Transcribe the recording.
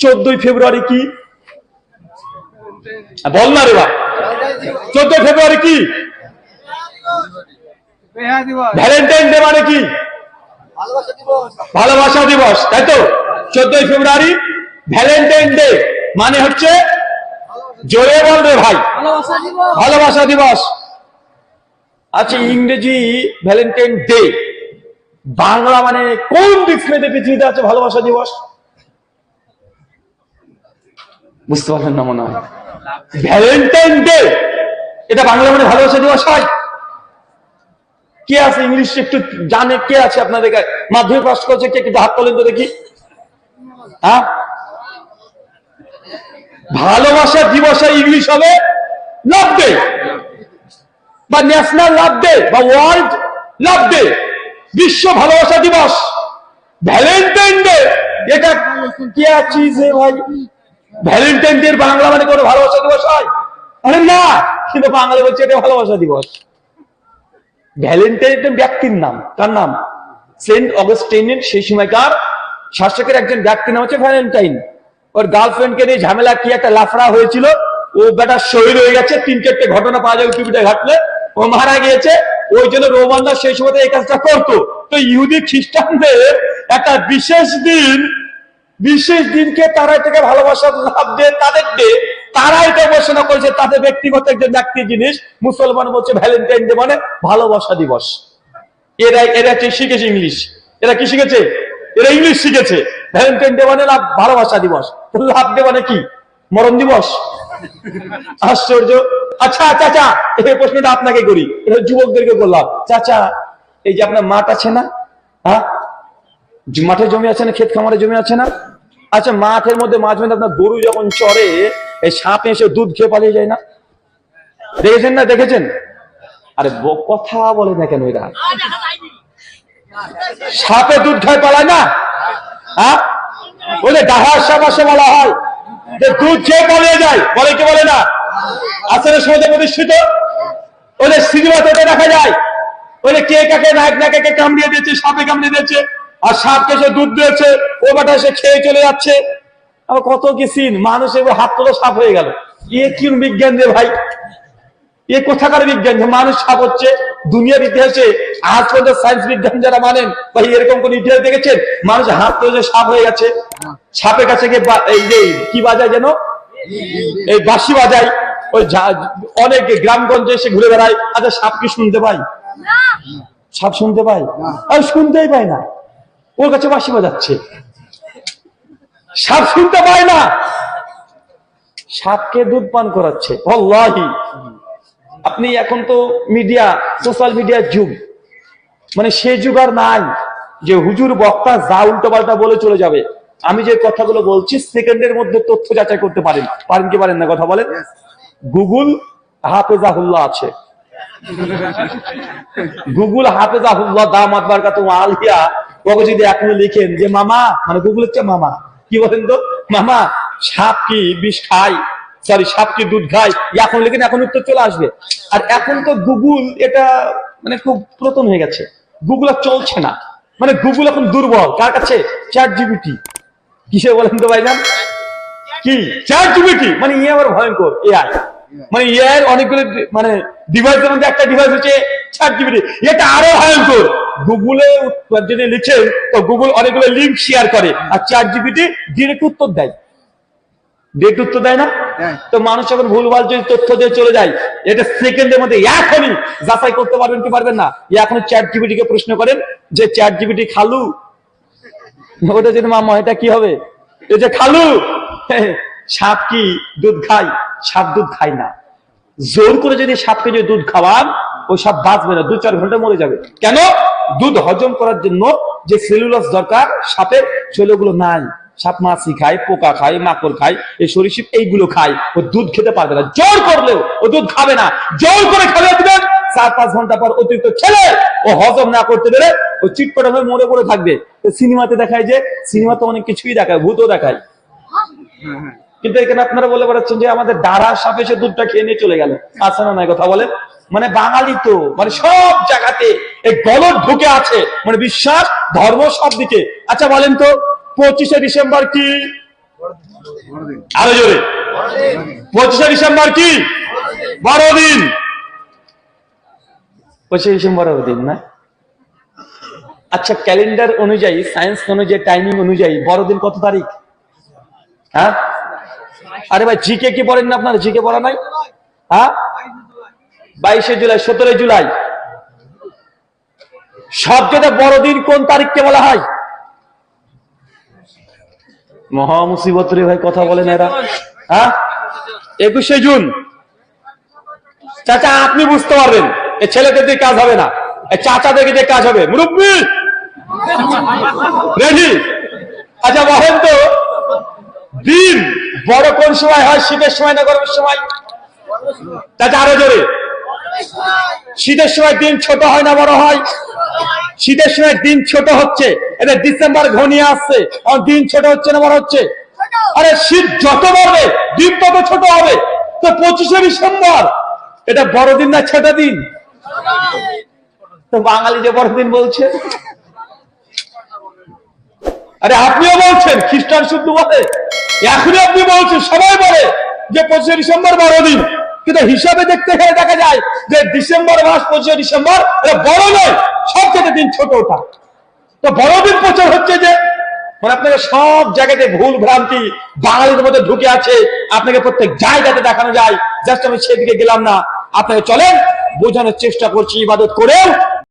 চোদ্দই ফেব্রুয়ারি কি? বল না রে বা চোদ্দই ফেব্রুয়ারি কি? ভ্যালেন্টাইন ডে মানে কি? ভালোবাসা দিবস, তাই তো? চোদ্দই ফেব্রুয়ারি ভ্যালেন্টাইন ডে মানে হচ্ছে জোরে বল রে ভাই। ভালোবাসা দিবস। আচ্ছা ইংরেজি ভ্যালেন্টাইন ডে, বাংলা মানে কোন ডিসপ্লেতে পৃথিবীতে আছে ভালোবাসা দিবস? বুঝতে পারলেন না মনে হয় ভ্যালেন্টাইন ডে এটা বাংলা মানে ভালোবাসা দিবস হয়। কে আছে? ইংলিশ একটু জানে কে আছে আপনাদের? মাধ্যমিক পাস করছে কে? কিন্তু হাত তোলেন তো দেখি। হ্যাঁ? ভালোবাসা দিবসে ইংলিশ হবে লাভ ডে বা ন্যাশনাল লাভ ডে বা ওয়ার্ল্ড লাভ ডে বিশ্ব ভালোবাসা দিবস! ভ্যালেন্টাইন ডে এটা কি হে ভাই? ভ্যালেন্টাইন ডে বাংলা মানে কোনো ভালোবাসা দিবস হয়? আরে না, কিন্তু বাংলা বলছে এটা ভালোবাসা দিবস। ভ্যালেন্টাইন ব্যক্তির নাম, কার নাম? সেন্ট অগস্টিনের সেই সময়কার শাসকের একজন ব্যক্তির নাম হচ্ছে ভ্যালেন্টাইন। ওর গার্লফ্রেন্ডকে নিয়ে ঝামেলা কি একটা লাফড়া হয়েছিল, ও বেটা শহীদ হয়ে গেছে, তিন চারটে ঘটনা পাওয়া যায় ইউটিউবে ঘাটলে। ও মারা গিয়েছে, ওই জন্য রোমানরা সেই সময় এই কাজটা করতো। তো ইহুদি খ্রিস্টানদের একটা বিশেষ দিন বিশেষ দিনকে তারা এটাকে ভালোবাসার লাভ দিয়ে, তাদের ডে তারা এটা ঘোষণা করেছে তাদের ব্যক্তিগত একজন ব্যক্তি জিনিস মুসলমান বলছে ভ্যালেন্টাইন ডে মানে ভালোবাসা দিবস। এরা এরা শিখেছে ইংলিশ? এরা কি শিখেছে? এরা ইংলিশ শিখেছে। ভ্যালেন্টাইন ডে মানে লাভ, ভালোবাসা দিবস। লাভ ডে মানে কি? মরণ দিবস? আশ্চর্য। আচ্ছা চাচা এই প্রশ্নটা আপনাকে করি। এটা যুবকদেরকে বললাম, চাচা, এই যে আপনার মাঠ আছে না? হ্যাঁ? মাঠে জমি আছে না, ক্ষেত খামারে জমি আছে না? আচ্ছা মাঠের মধ্যে মাঝে মধ্যে আপনার গরু যখন চড়ে, এই সাপ এসে দুধ খেয়ে পালিয়ে যায় না? দেখেছেন না? দেখেছেন? আরে কথা বলে না কেন এরা? সাপে দুধ খায় পালায় না? হ্যাঁ? বলে ডাহার সাপ আসে বলা হয়। যে দুধ খেয়ে পালিয়ে যায়, বলে কি বলে না? আসলে সমাজে প্রতিষ্ঠিত? ওদের সিনেমাতে দেখা যায়। ওরে কে কাকে নায়ক নায়িকাকে কামড়িয়ে দিয়েছে, সাপে কামড়িয়ে দিয়েছে? আর সাপকে সে দুধ দিয়েছে ও বেটা সে খেয়ে চলে যাচ্ছে। আবার কত কি সিন মানুষ এবার হাত তোলো সাপ হয়ে গেল। এ কি বিজ্ঞান রে ভাই? এ কোথাকার বিজ্ঞান যে মানুষ সাপ হচ্ছে? দুনিয়ার ইতিহাসে আজ পর্যন্ত সায়েন্স বিজ্ঞান যারা মানেন বা এরকম কোন ইতিহাস দেখেছেন? মানুষ হাত তোলে যে সাপ হয়ে গেছে। সাপের কাছে গিয়ে এই যে কি বাজায় যেন? এই বাঁশি বাজায়। ওই অনেক গ্রামগঞ্জে এসে ঘুরে বেড়ায়। আচ্ছা সাপ কি শুনতে পাই সাপ শুনতে পাই আর শুনতেই পাই না। ওর কাছে বাসি বাজাচ্ছে সাপ শুনতে পায় না। সাপকে দুধ পান করাচ্ছে। আপনি এখন তো মিডিয়া, সোশ্যাল মিডিয়ার যুগ। মানে সে যুগ আর নাই যে হুজুর, বক্তা যা উল্টো পাল্টা বলে চলে যাবে। আমি যে কথাগুলো বলছি, সেকেন্ডের মধ্যে তথ্য যাচাই করতে পারেন। পারেন কি পারেন না কথা বলেন? গুগল হাফেজাহুল্লাহ আছে। গুগল হাফেজাহুল্লাহ দামাত বারকাতু আলিয়া ওকে যদি এখনও লিখেন যে, মামা মানে গুগল হচ্ছে মামা। কি বলেন তো? মামা, সাপ কি বিষ খায়? সরি সাপ কি দুধ খায়? এখন লিখেন, এখন উত্তর চলে আসবে। আর এখন তো গুগল এটা মানে খুব পুরাতন হয়ে গেছে। গুগল আর চলছে না। মানে গুগল এখন দুর্বল। কার কাছে? চ্যাট জিবিটি কিসে বলেন তো ভাইজান? কি? চ্যাট জিবিটি মানে ইয়ে আবার ভয়ঙ্কর এআই মানে এআই অনেকগুলো মানে ডিভাইসের মধ্যে একটা ডিভাইস হচ্ছে চ্যাট জিবিটি এটা আরও ভয়ঙ্কর। গুগলে যদি লিখেন তো গুগল অনেকগুলো লিঙ্ক শেয়ার করে। আর চ্যাট জিবিটি ডিরেক্ট উত্তর দেয়। ডিরেক্ট উত্তর দেয় না? তো মানুষ যখন ভুলভাল যদি তথ্য দিয়ে চলে যায় এটা সেকেন্ডের মধ্যে এখনই যাচাই করতে পারবেন কি পারবেন না? এখন চ্যাট জিবিটি কে প্রশ্ন করেন যে চ্যাট জিবিটি খালু? ওটা যদি মামা এটা কি হবে? এই যে খালু? সাপ কি দুধ খায়? সাপ দুধ খায় না। জোর করে যদি সাপকে যদি দুধ খাওয়ান ওই সাপ বাঁচবে না দু চার ঘণ্টা মরে যাবে। কেন? দুধ হজম করার জন্য যে সেলুলাস দরকার, সাপের সেগুলো নাই। সাপ মাছি খায়, পোকা খায়, মাকড় খায়, এই সরিষিপ এইগুলো খায়। ও দুধ খেতে পারবে না। জোর করলেও ও দুধ খাবে না। জোর করে খাবে দিবেন। চার, পাঁচ ঘণ্টা পর অতিরিক্ত খেলে ও হজম না করতে পেরে ও চিটপটা হয়ে মরে পড়ে থাকবে। সিনেমাতে দেখায় যে সিনেমাতে অনেক কিছুই দেখায়, ভূতও দেখায়। কিন্তু এখানে আপনারা বলে বেড়াচ্ছেন যে আমাদের দ্বারা সাপ এসে দুধটা খেয়ে নিয়ে চলে গেল। আছে না নাই কথা বলেন? মানে বাঙালি তো মানে সব জায়গাতে এই গলদ ঢুকে আছে। মানে বিশ্বাস, ধর্ম সব দিকে। আচ্ছা বলেন তো, পঁচিশে ডিসেম্বর কি? আরও জোরে। পঁচিশে ডিসেম্বর কি? বড়দিন। পঁচিশে ডিসেম্বর দিন না? আচ্ছা ক্যালেন্ডার অনুযায়ী, সায়েন্স অনুযায়ী, টাইমিং অনুযায়ী, বড়দিন কত তারিখ? হ্যাঁ? আরে ভাই জিকে কি পড়েন না আপনারা? জিকে পড়া নাই? হ্যাঁ? বাইশে জুলাই সতেরো জুলাই। সবচেয়ে বড়দিন কোন তারিখকে বলা হয়? মহা মুসিবত রে ভাই, কথা বলেন এরা। হ্যাঁ? একুশে জুন। চাচা, আপনি বুঝতে পারবেন, এ ছেলেদের দিয়ে কাজ হবে না। এ দেখে দিয়ে কাজ হবে। মুরব্বী! রেডি? আচ্ছা তো। দিন। বড় কোন সময় হয়? শীতের সময় না গরমের সময়? চাচা আরও জোরে। শীতের সময় দিন ছোট হয় না বড় হয়? শীতের সময় দিন ছোট হচ্ছে। এটা ডিসেম্বর ঘনিয়ে আসছে। দিন ছোট হচ্ছে না বড় হচ্ছে? আরে শীত যত বাড়বে, দিন তত ছোট হবে। তো পঁচিশে ডিসেম্বর, এটা বড়দিন না ছোট দিন? তো বাঙালি যে বড়দিন বলছে। আরে আপনিও বলছেন, খ্রিস্টান শুদ্ধ বলে। এখনই আপনি বলছেন, সবাই বলে যে পঁচিশে ডিসেম্বর বড়দিন। কিন্তু হিসাবে দেখতে গেলে দেখা যায় যে ডিসেম্বর মাস, পঁচিশে ডিসেম্বর বড় নয়, সবচেয়ে দিন ছোট ওটা। তো বড়দিন প্রচার হচ্ছে যে মানে আপনাকে সব জায়গাতে ভুল ভ্রান্তি বাঙালিদের মধ্যে ঢুকে আছে, আপনাকে প্রত্যেক জায়গাতে দেখানো যায়, জাস্ট আমি সেদিকে গেলাম না। আপনাকে চলেন, বোঝানোর চেষ্টা করছি, ইবাদত করেও